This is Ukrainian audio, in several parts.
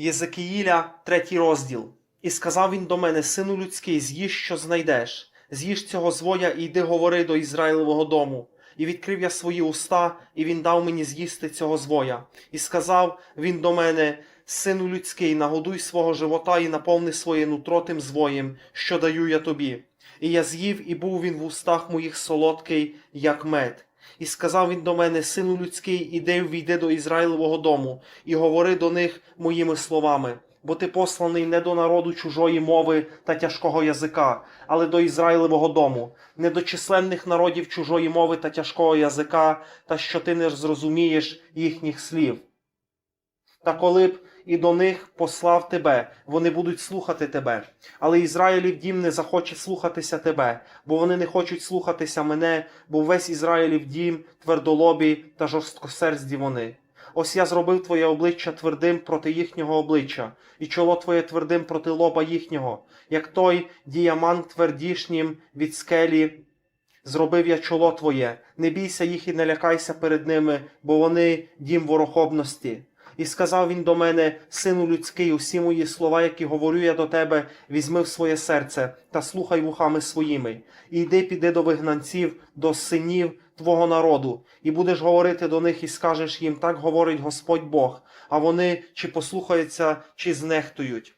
Єзекіїля, третій розділ. І сказав він до мене, сину людський, з'їж, що знайдеш, з'їж цього звоя і йди говори до Ізраїлевого дому. І відкрив я свої уста, і він дав мені з'їсти цього звоя. І сказав він до мене, сину людський, нагодуй свого живота і наповни своє нутро тим звоєм, що даю я тобі. І я з'їв, і був він в устах моїх солодкий, як мед. І сказав він до мене, сину людський, іди війди до Ізраїлевого дому, і говори до них моїми словами. Бо ти посланий не до народу чужої мови та тяжкого язика, але до Ізраїлевого дому, не до численних народів чужої мови та тяжкого язика, та що ти не зрозумієш їхніх слів. Та коли б і до них послав тебе, вони будуть слухати тебе. Але Ізраїлів дім не захоче слухатися тебе, бо вони не хочуть слухатися мене, бо весь Ізраїлів дім твердолобі та жорсткосердзі вони. Ось я зробив твоє обличчя твердим проти їхнього обличчя, і чоло твоє твердим проти лоба їхнього, як той діамант твердішнім від скелі. Зробив я чоло твоє, не бійся їх і не лякайся перед ними, бо вони дім ворохобності. І сказав він до мене, сину людський, усі мої слова, які говорю я до тебе, візьми в своє серце та слухай вухами своїми. І йди, піди до вигнанців, до синів твого народу, і будеш говорити до них, і скажеш їм, так говорить Господь Бог, а вони чи послухаються, чи знехтують.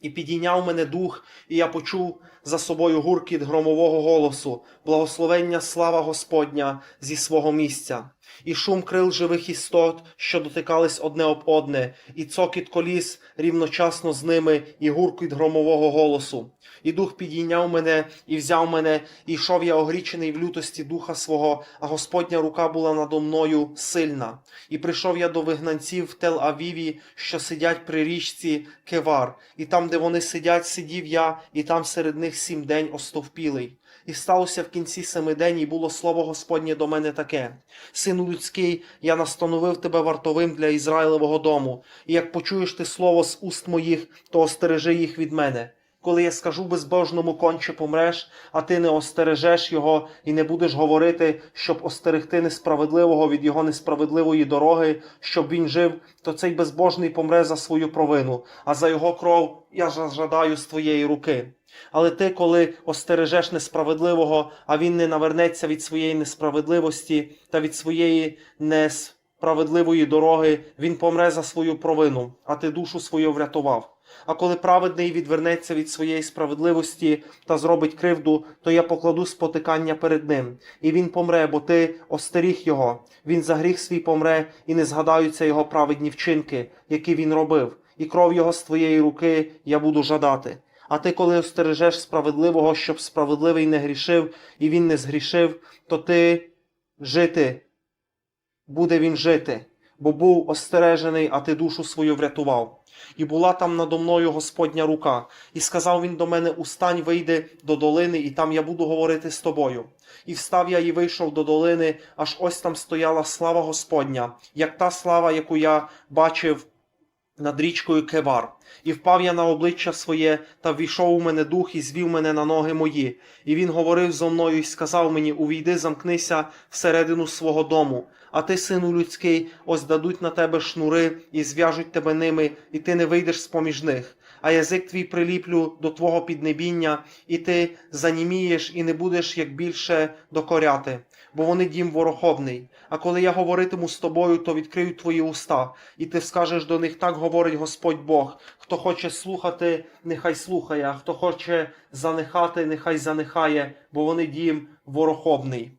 І підійняв мене дух, і я почув за собою гуркіт громового голосу, благословення слава Господня зі свого місця, і шум крил живих істот, що дотикались одне об одне, і цокіт коліс рівночасно з ними, і гуркіт громового голосу. І дух підійняв мене, і взяв мене, і йшов я огрічений в лютості духа свого, а Господня рука була надо мною сильна. І прийшов я до вигнанців в Тел-Авіві, що сидять при річці Кевар, і там, де вони сидять, сидів я, і там серед них сім день остовпілий. І сталося в кінці семи день, і було слово Господнє до мене таке: Сину людський, я настановив тебе вартовим для Ізраїлевого дому, і як почуєш ти слово з уст моїх, то остережи їх від мене. Коли я скажу безбожному конче помреш, а ти не остережеш його і не будеш говорити, щоб остерегти несправедливого від його несправедливої дороги, щоб він жив, то цей безбожний помре за свою провину, а за його кров я жадаю з твоєї руки. Але ти, коли остережеш несправедливого, а він не навернеться від своєї несправедливості та від своєї несправедливої дороги, він помре за свою провину, а ти душу свою врятував. А коли праведний відвернеться від своєї справедливості та зробить кривду, то я покладу спотикання перед ним, і він помре, бо ти остеріг його. Він за гріх свій помре, і не згадаються його праведні вчинки, які він робив, і кров його з твоєї руки я буду жадати. А ти, коли остережеш справедливого, щоб справедливий не грішив, і він не згрішив, то ти жити, буде він жити, бо був остережений, а ти душу свою врятував. І була там надо мною Господня рука, і сказав він до мене: Устань, вийди до долини, і там я буду говорити з тобою. І встав я і вийшов до долини, аж ось там стояла слава Господня, як та слава, яку я бачив над річкою Кевар. І впав я на обличчя своє, та ввійшов у мене дух і звів мене на ноги мої. І він говорив зо мною і сказав мені: Увійди, замкнися всередину свого дому. А ти, сину людський, ось дадуть на тебе шнури і зв'яжуть тебе ними, і ти не вийдеш з поміж них. А язик твій приліплю до твого піднебіння, і ти занімієш і не будеш як більше докоряти, бо вони дім ворохобний. А коли я говоритиму з тобою, то відкрию твої уста, і ти скажеш до них, так говорить Господь Бог. Хто хоче слухати, нехай слухає, а хто хоче занехати, нехай занехає, бо вони дім ворохобний.